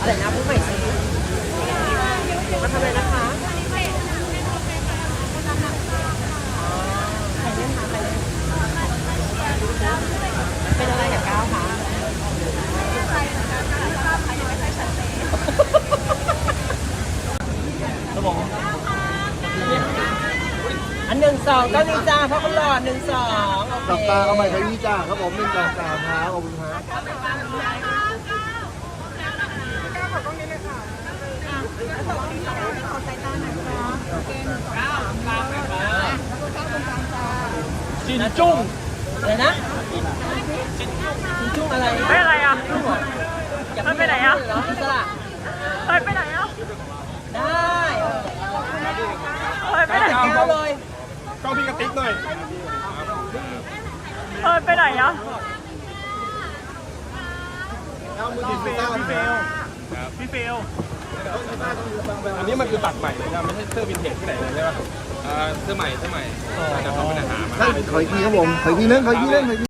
อะไรนะพูดใหม่สิมาทำอะไรนะคะใครเล่นคะใครเล่นเป็นอะไรกับก้าวคะอันหนึ่งสองก็มีจ้าพ่อคุณหลอดหนึ่งสองโอเคตับตาเอาใหม่ขยี้จ้าครับผมหนึ่งสองสามครับขอบคุณครับ จินจุ้งอะไรนะจินจุ้งอะไรไม่อะไรอะอย่ามันไปไหนอะเหรออิสระเฮ้ยไปไหนอะได้เฮ้ยไปไหนจัดก้าวเลยกล้องพี่กระติ๊กหน่อยเฮ้ยไปไหนอะเอามือถือพี่เฟลพี่เฟลพี่เฟลอันนี้มันคือตัดใหม่เลยนะไม่ใช่เสื้อวินเทจที่ไหนเลยใช่ไหม เอ่อเสื้อใหม่เสื้อใหม่แต่เขาเป็นอาหารมา ขออีกทีครับผมขออีกทีนึงขออีกทีนึงขออีกที